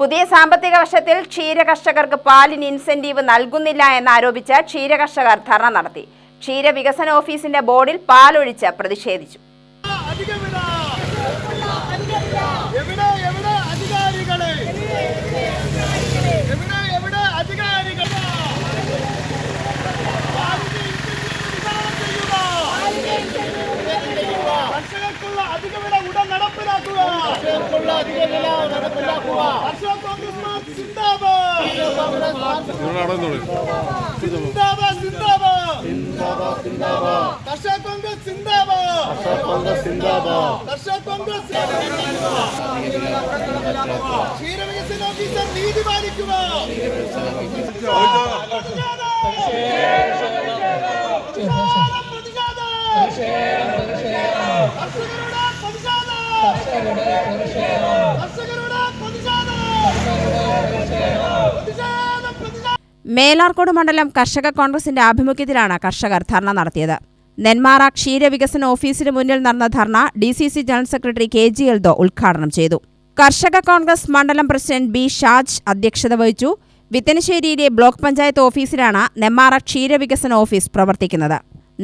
പുതിയ സാമ്പത്തിക വർഷത്തിൽ ക്ഷീര കർഷകർക്ക് പാലിന് ഇൻസെന്റീവ് നൽകുന്നില്ല എന്നാരോപിച്ച് ക്ഷീരകർഷകർ ധർണ നടത്തി ക്ഷീര വികസന ഓഫീസിന്റെ ബോർഡിൽ പാലൊഴിച്ച് പ്രതിഷേധിച്ചു കർഷകർക്കുള്ള. കർഷകർക്കുള്ള അധികവില ഉടൻ നടപ്പിലാക്കുക കർഷകർക്കുള്ള അധികവില നടപ്പിലാക്കുക കർഷക കോൺഗ്രസ് മാർക്ക് സിന്ദാബാദ് സിന്ദാബാദ് സിന്ദാബാദ് കർഷക കോൺഗ്രസ് സിന്ദാബാദ് കർഷക കോൺഗ്രസ് ക്ഷീരവികസന ഓഫീസർ നീതി പാലിക്കുക മേലാർക്കോട് മണ്ഡലം കർഷക കോൺഗ്രസിന്റെ ആഭിമുഖ്യത്തിലാണ് കർഷകർ ധർണ നടത്തിയത്. നെന്മാറ ക്ഷീരവികസന ഓഫീസിന് മുന്നിൽ നടന്ന dharna D C C general secretary K G Eldho ഉദ്ഘാടനം ചെയ്തു. കർഷക കോൺഗ്രസ് മണ്ഡലം പ്രസിഡന്റ് ബി ഷാജ് അധ്യക്ഷത വഹിച്ചു. വിത്തനശ്ശേരിയിലെ ബ്ലോക്ക് പഞ്ചായത്ത് ഓഫീസിലാണ് നെന്മാറ ക്ഷീരവികസന ഓഫീസ് പ്രവർത്തിക്കുന്നത്.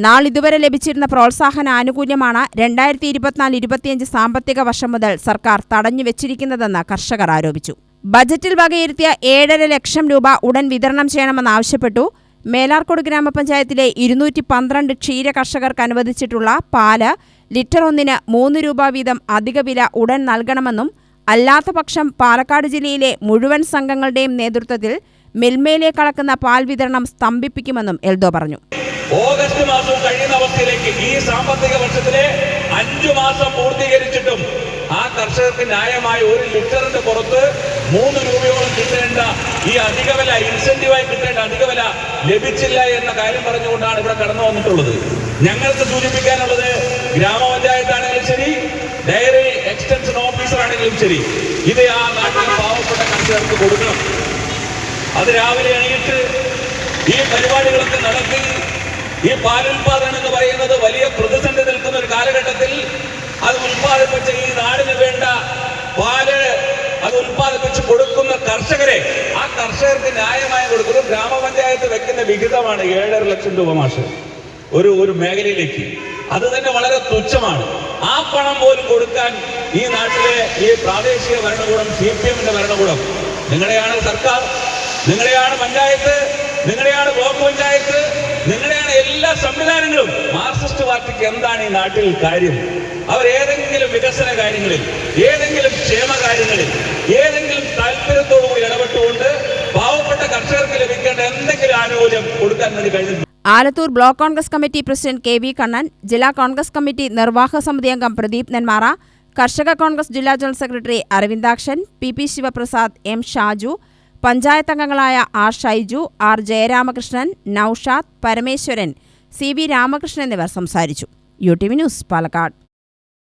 നാളിതുവരെ ലഭിച്ചിരുന്ന പ്രോത്സാഹന ആനുകൂല്യമാണ് രണ്ടായിരത്തി ഇരുപത്തിനാല് ഇരുപത്തിയഞ്ച് സാമ്പത്തിക വർഷം മുതൽ സർക്കാർ തടഞ്ഞു വെച്ചിരിക്കുന്നതെന്ന് കർഷകർ ആരോപിച്ചു. ബജറ്റിൽ വകയിരുത്തിയ ഏഴര ലക്ഷം രൂപ ഉടൻ വിതരണം ചെയ്യണമെന്നാവശ്യപ്പെട്ടു മേലാർക്കോട് ഗ്രാമപഞ്ചായത്തിലെ ഇരുന്നൂറ്റി പന്ത്രണ്ട് ക്ഷീര കർഷകർക്ക് അനുവദിച്ചിട്ടുള്ള പാൽ ലിറ്റർ ഒന്നിന് മൂന്ന് രൂപ വീതം അധിക വില ഉടൻ നൽകണമെന്നും അല്ലാത്ത പക്ഷം പാലക്കാട് ജില്ലയിലെ മുഴുവൻ സംഘങ്ങളുടെയും നേതൃത്വത്തിൽ മിൽമയിലെ കളക്കുന്ന പാൽ വിതരണം സ്തംഭിപ്പിക്കുമെന്നും എൽദോ പറഞ്ഞു. ഓഗസ്റ്റ് മാസം കഴിയുന്ന അവസ്ഥയിലേക്ക് ഈ സാമ്പത്തിക വർഷത്തിലെ അഞ്ചു മാസം പൂർത്തീകരിച്ചിട്ടും ആ കർഷകർക്ക് ന്യായമായ ഒരു ലിറ്ററിന്റെ പുറത്ത് മൂന്ന് രൂപയോളം കിട്ടേണ്ട ഈ അധിക വില ഇൻസെന്റീവായി കിട്ടേണ്ട അധിക വില ലഭിച്ചില്ല എന്ന കാര്യം പറഞ്ഞുകൊണ്ടാണ് ഇവിടെ കടന്നു വന്നിട്ടുള്ളത്. ഞങ്ങൾക്ക് സൂചിപ്പിക്കാനുള്ളത് ഗ്രാമപഞ്ചായത്താണെങ്കിലും ശരി ഡയറി എക്സ്റ്റൻഷൻ ഓഫീസർ ആണെങ്കിലും ശരി ഇത് ആ നാട്ടിലെ പാവപ്പെട്ട കർഷകർക്ക് കൊടുക്കണം. അത് രാവിലെ എണീറ്റ് ഈ പരിപാടികളൊക്കെ നടത്തി ഈ പാലുൽപാദനം എന്ന് പറയുന്നത് വലിയ പ്രതിസന്ധി നിൽക്കുന്ന ഒരു കാലഘട്ടത്തിൽ അത് ഉൽപ്പാദിപ്പിച്ച ഈ നാടിന് വേണ്ട അത് ഉൽപ്പാദിപ്പിച്ച് കൊടുക്കുന്ന കർഷകരെ ആ കർഷകർക്ക് ന്യായമായി കൊടുക്കുന്നു ഗ്രാമപഞ്ചായത്ത് വെക്കുന്ന വിഹിതമാണ് ഏഴര ലക്ഷം രൂപ മാസം ഒരു ഒരു മേഖലയിലേക്ക്. അത് തന്നെ വളരെ തുച്ഛമാണ്. ആ പണം പോലും കൊടുക്കാൻ ഈ നാട്ടിലെ ഈ പ്രാദേശിക ഭരണകൂടം സി പി എമ്മിന്റെ ഭരണകൂടം നിങ്ങളെയാണ് സർക്കാർ നിങ്ങളെയാണ് പഞ്ചായത്ത് നിങ്ങളെയാണ് ബ്ലോക്ക് പഞ്ചായത്ത് നിങ്ങളെയാണ് എല്ലാ സംവിധാനങ്ങളും. മാർക്സിസ്റ്റ് പാർട്ടിക്ക് എന്താണ് ഈ നാട്ടിൽ കാര്യം? അവർ ഏതെങ്കിലും വികസന കാര്യങ്ങളിൽ ഏതെങ്കിലും ക്ഷേമ കാര്യങ്ങളിൽ ഏതെങ്കിലും താല്പര്യത്തോടു കൂടി ഇടപെട്ടുകൊണ്ട് പാവപ്പെട്ട കർഷകർക്ക് ലഭിക്കേണ്ട എന്തെങ്കിലും ആനുകൂല്യം കൊടുക്കാൻ വേണ്ടി കഴിഞ്ഞു Alathur block Congress committee president K V Kannan ജില്ലാ കോൺഗ്രസ് കമ്മിറ്റി നിർവാഹക സമിതി അംഗം പ്രദീപ് നെന്മാറ കർഷക കോൺഗ്രസ് ജില്ലാ general secretary Aravindakshan P P Sivaprasad M Shaju panchayat അംഗങ്ങളായ R Shaiju R Jayaramakrishnan Noushad Parameswaran C V Ramakrishnan എന്നിവർ സംസാരിച്ചു. U T V news Palakkad.